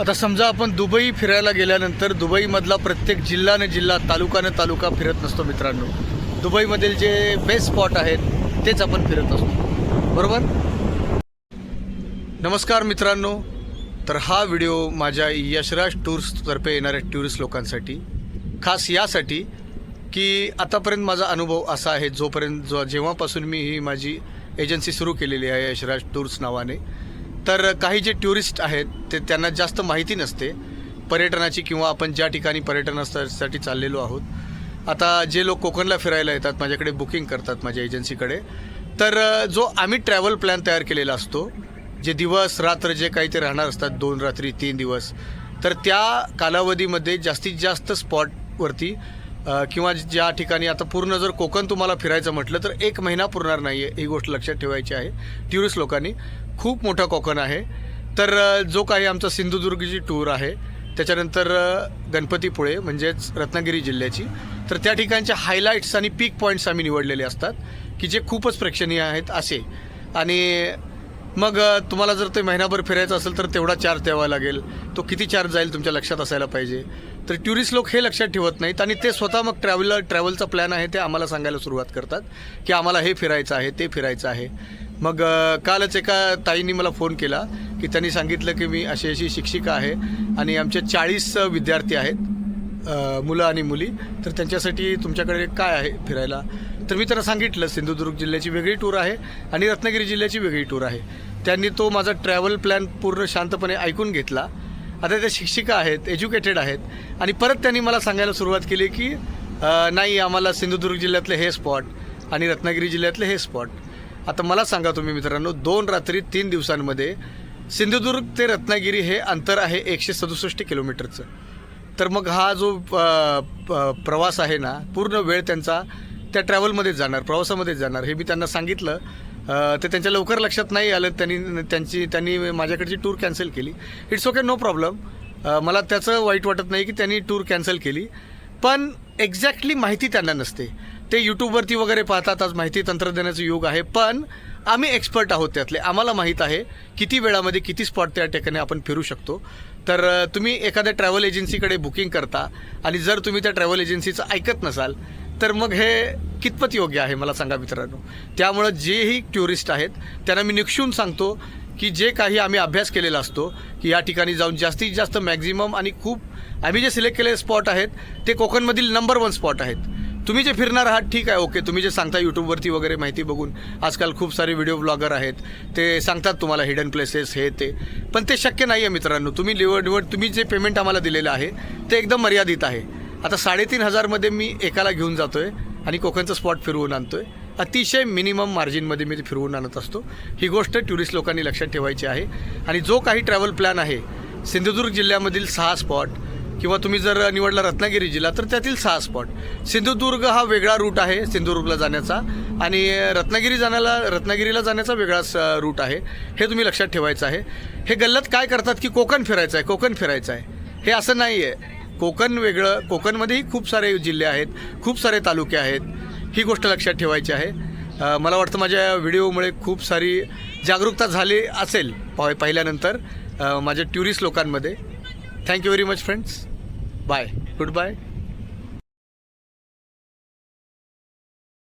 आता समजा आपण दुबई फिरायला गेल्यानंतर दुबईमधला प्रत्येक जिल्हा जिल्हा तालुका तालुका फिरत नसतो मित्रांनो. दुबईमधील जे बेस्ट स्पॉट आहेत तेच आपण फिरत असतो. बरोबर? नमस्कार मित्रांनो. तर हा व्हिडिओ माझ्या यशराज टूर्सतर्फे येणाऱ्या टुरिस्ट लोकांसाठी. खास यासाठी की आतापर्यंत माझा अनुभव असा आहे जोपर्यंत जो जेव्हापासून मी ही माझी एजन्सी सुरू केलेली आहे यशराज टूर्स नावाने तर काही जे टुरिस्ट आहेत ते त्यांना जास्त माहिती नसते. पर्यटनाची किंवा आपण ज्या ठिकाणी पर्यटनासाठी चाललेलो आहोत. आता जे लोक कोकणला फिरायला येतात माझ्याकडे बुकिंग करतात माझ्या एजन्सीकडे. तर जो आम्ही ट्रॅव्हल प्लॅन तयार केलेला असतो जे दिवस रात्र जे काही ते राहणार असतात दोन रात्री तीन दिवस तर त्या कालावधीमध्ये जास्तीत जास्त स्पॉटवरती किंवा ज्या ठिकाणी आता पूर्ण जर कोकण तुम्हाला फिरायचं म्हटलं तर एक महिना पुरणार नाही आहे ही गोष्ट लक्षात ठेवायची आहे. टुरिस्ट लोकांनी खूप मोठा कोकण आहे. तर जो काही आमचा सिंधुदुर्गची टूर आहे त्याच्यानंतर गणपतीपुळे म्हणजेच रत्नागिरी जिल्ह्याची तर त्या ठिकाणच्या हायलाईट्स आणि पीक पॉईंट्स आम्ही निवडलेले असतात की जे खूपच प्रेक्षणीय आहेत असे. आणि मग तुम्हाला जर ते महिनाभर फिरायचं असेल तर तेवढा चार्ज द्यावा लागेल. तो किती चार्ज जाईल तुमच्या लक्षात असायला पाहिजे. तर टुरिस्ट लोक हे लक्षात ठेवत नाहीत आणि ते स्वतः मग ट्रॅव्हलर ट्रॅव्हलचा प्लॅन आहे ते आम्हाला सांगायला सुरुवात करतात की आम्हाला हे फिरायचं आहे ते फिरायचं आहे. मग कालच एका ताईंनी मला फोन केला की त्यांनी सांगितलं की मी अशी अशी शिक्षिका आहे आणि आमचे चाळीस विद्यार्थी आहेत मुलं आणि मुली. तर त्यांच्यासाठी तुमच्याकडे काय आहे फिरायला? तर मी त्यांना सांगितलं सिंधुदुर्ग जिल्ह्याची वेगळी टूर आहे आणि रत्नागिरी जिल्ह्याची वेगळी टूर आहे. त्यांनी तो माझा ट्रॅव्हल प्लॅन पूर्ण शांतपणे ऐकून घेतला. आता त्या शिक्षिका आहेत एज्युकेटेड आहेत आणि परत त्यांनी मला सांगायला सुरुवात केली की नाही आम्हाला सिंधुदुर्ग जिल्ह्यातले हे स्पॉट आणि रत्नागिरी जिल्ह्यातले हे स्पॉट आता मला सांगा तुम्ही मित्रांनो दोन रात्री तीन दिवसांमध्ये सिंधुदुर्ग ते रत्नागिरी हे अंतर आहे एकशे सदुसष्ट किलोमीटरचं. तर मग हा जो प- प्रवास आहे ना पूर्ण वेळ त्यांचा त्या ट्रॅव्हलमध्येच जाणार प्रवासामध्येच जाणार हे मी त्यांना सांगितलं. ते त्यांच्या लवकर लक्षात नाही आलं त्यांनी त्यांची त्यांनी माझ्याकडची टूर कॅन्सल केली. इट्स ओके नो प्रॉब्लेम मला त्याचं वाईट वाटत नाही की त्यांनी टूर कॅन्सल केली. पण एक्झॅक्टली माहिती त्यांना नसते. ते यूट्यूबवरती वगैरे पाहतात आज माहिती तंत्रज्ञानाचं युग आहे. पण आम्ही एक्सपर्ट आहोत त्यातले. आम्हाला माहीत आहे किती वेळामध्ये किती स्पॉट त्या ठिकाणी आपण फिरू शकतो. तर तुम्ही एखाद्या ट्रॅव्हल एजन्सीकडे बुकिंग करता आणि जर तुम्ही त्या ट्रॅव्हल एजन्सीचं ऐकत नसाल तर मग हे कितपत योग्य आहे मला सांगा मित्रांनो? त्यामुळं जेही टुरिस्ट आहेत त्यांना मी निक्षून सांगतो की जे काही आम्ही अभ्यास केलेला असतो की या ठिकाणी जाऊन जास्तीत जास्त मॅक्झिमम आणि खूप आम्ही जे सिलेक्ट केलेले स्पॉट आहेत ते कोकणमधील नंबर वन स्पॉट आहेत. तुम्ही जे फिरणार आहात ठीक आहे ओके. तुम्ही जे सांगता यूट्यूबवरती वगैरे माहिती बघून आजकाल खूप सारे व्हिडिओ ब्लॉगर आहेत. ते सांगतात तुम्हाला हिडन प्लेसेस हे ते. पण ते शक्य नाही आहे मित्रांनो. तुम्ही निवड निवड तुम्ही जे पेमेंट आम्हाला दिलेलं आहे ते एकदम मर्यादित आहे. आता साडेतीन हजारमध्ये मी एकाला घेऊन जातो आहे आणि कोकणचं स्पॉट फिरवून आणतो आहे अतिशय मिनिमम मार्जिनमध्ये मी ते फिरवून आणत असतो. ही गोष्ट टुरिस्ट लोकांनी लक्षात ठेवायची आहे. आणि जो काही ट्रॅव्हल प्लॅन आहे सिंधुदुर्ग जिल्ह्यामधील सहा स्पॉट किंवा तुम्ही जर निवडला रत्नागिरी जिल्हा तर त्यातील सहा स्पॉट सिंधुदुर्ग हा वेगळा रूट आहे सिंधुदुर्गला जाण्याचा. आणि रत्नागिरी जाण्याला रत्नागिरीला जाण्याचा वेगळाच रूट आहे. हे तुम्ही लक्षात ठेवायचं आहे. हे गल्लत काय करतात की कोकण फिरायचं आहे कोकण फिरायचं आहे. हे असं नाही आहे कोकण वेगळं कोकणमध्येही खूप सारे जिल्हे आहेत खूप सारे तालुके आहेत. ही गोष्ट लक्षात ठेवायची आहे. मला वाटतं माझ्या व्हिडिओमुळे खूप सारी जागरूकता झाली असेल पाह पाहिल्यानंतर. माझ्या ट्युरिस्ट लोकांमध्ये. Thank you very much friends bye good bye